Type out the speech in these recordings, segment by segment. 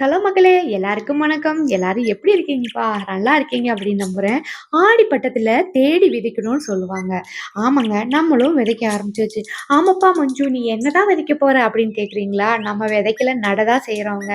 Hello மக்களே! எல்லாருக்கும் வணக்கம். எல்லாரும் எப்படி இருக்கீங்கப்பா? நல்லா இருக்கீங்க அப்படின்னு நம்புறேன். ஆடி பட்டத்துல தேடி விதைக்கணும்னு சொல்லுவாங்க. ஆமாங்க, நம்மளும் விதைக்க ஆரம்பிச்சாச்சு. ஆமாப்பா மஞ்சு, நீ என்னதான் விதைக்க போற அப்படின்னு கேட்குறீங்களா? நம்ம விதைக்கல நடதா செய்றோங்க.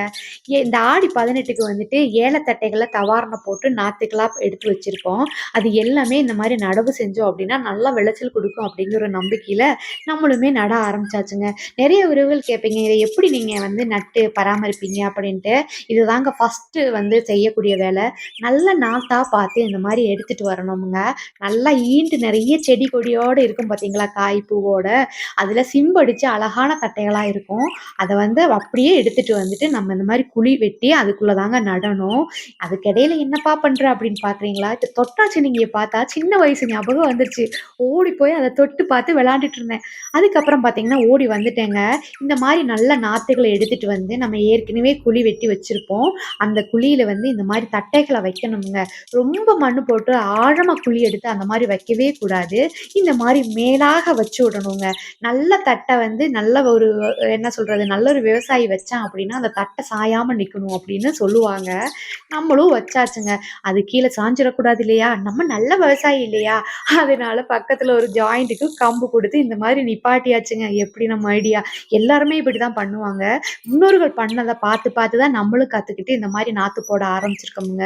இந்த ஆடி 18க்கு வந்துட்டு ஏலத்தட்டைகளை தவாரணம் போட்டு நாத்துக்களா எடுத்து வச்சிருக்கோம். அது எல்லாமே இந்த மாதிரி நடவு செஞ்சோம் அப்படின்னா, நல்லா விளைச்சல் கொடுக்கும் அப்படிங்கிற ஒரு நம்பிக்கையில நம்மளுமே நட ஆரம்பிச்சாச்சுங்க. நிறைய உறவுகள் கேட்பீங்க, இதை எப்படி நீங்க வந்து நட்டு பராமரிப்பீங்க அப்படின்ட்டு. இதுதாங்க ஃபர்ஸ்ட்டு வந்து செய்யக்கூடிய வேலை. நல்ல நாட்டாக பார்த்து இந்த மாதிரி எடுத்துட்டு வரணுமுங்க நல்லா ஈண்டு நிறைய செடி கொடியோடு இருக்கும் பார்த்தீங்களா? காய், பூவோட. அதில் சிம்படிச்சு அழகான தட்டைகளாக இருக்கும். அதை வந்து அப்படியே எடுத்துட்டு வந்துட்டு, நம்ம இந்த மாதிரி குழி வெட்டி அதுக்குள்ளே தாங்க நடணும். அதுக்கிடையில என்னப்பா பண்ணுற அப்படின்னு பார்க்குறீங்களா? தொட்டாச்சு நீங்கள் பார்த்தா சின்ன வயசு ஞாபகம் வந்துருச்சு. ஓடி போய் அதை தொட்டு பார்த்து விளாண்டுட்டு இருந்தேன். அதுக்கப்புறம் பார்த்தீங்கன்னா, ஓடி வந்துட்டேங்க. இந்த மாதிரி நல்ல நாற்றுகளை எடுத்துட்டு வந்து, நம்ம ஏற்கனவே குழி வெட்டி வச்சிருப்போம். அந்த குழியில வந்து இந்த மாதிரி தட்டைகளை வைக்கணுங்க ரொம்ப மண் போட்டு ஆழமா குழி எடுத்து அந்த மாதிரி வைக்கவே கூடாது. இந்த மாதிரி மேலாக வச்சு விடணுங்க. நல்ல தட்டை வந்து நல்ல ஒரு என்ன சொல்றது? நல்ல ஒரு விவசாயி வச்சான் அப்படின்னா, அந்த தட்டை சாயாம நிக்கணும் அப்படின்னு சொல்லுவாங்க. நம்மளும் வச்சாச்சுங்க. அது கீழே சாஞ்சிடக்கூடாது இல்லையா? நம்ம நல்ல விவசாயி இல்லையா? அதனால பக்கத்துல ஒரு ஜாயிண்ட்டுக்கு கம்பு கொடுத்து இந்த மாதிரி நிப்பாட்டியாச்சுங்க. எப்படி நம்ம ஐடியா? எல்லாருமே இப்படிதான் பண்ணுவாங்க. முன்னோர்கள் பண்ணதை பார்த்து பார்த்து தான் நம்மளும் கத்துக்கிட்டு இந்த மாதிரி நாத்து போட ஆரம்பிச்சிருக்கோமுங்க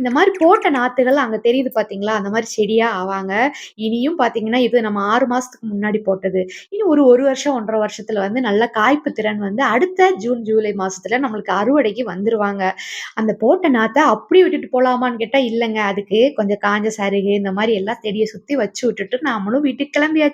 இந்த மாதிரி போட்ட நாத்துகள் அங்க தெரியுது பார்த்தீங்களா? அந்த மாதிரி செடியா ஆவாங்க. இனியும் பார்த்தீங்கன்னா, இது நம்ம ஆறு மாசத்துக்கு முன்னாடி போட்டது. இன்னும் ஒரு ஒரு வருஷம் 1 1/2 வருஷத்துல வந்து நல்ல காய்ப்பு திறன் வந்து அடுத்த ஜூன், ஜூலை மாசத்துல நம்மளுக்கு அறுவடைக்கு வந்துருவாங்க. அந்த போட்ட நாத்த அப்படியே விட்டுட்டு போலாமான்னு கேட்டா இல்லைங்க அதுக்கு கொஞ்சம் காஞ்ச சருகு இந்த மாதிரி எல்லாம் செடியை சுத்தி வச்சு விட்டுட்டு நாமளும் வீட்டுக்கு கிளம்பியாச்சு.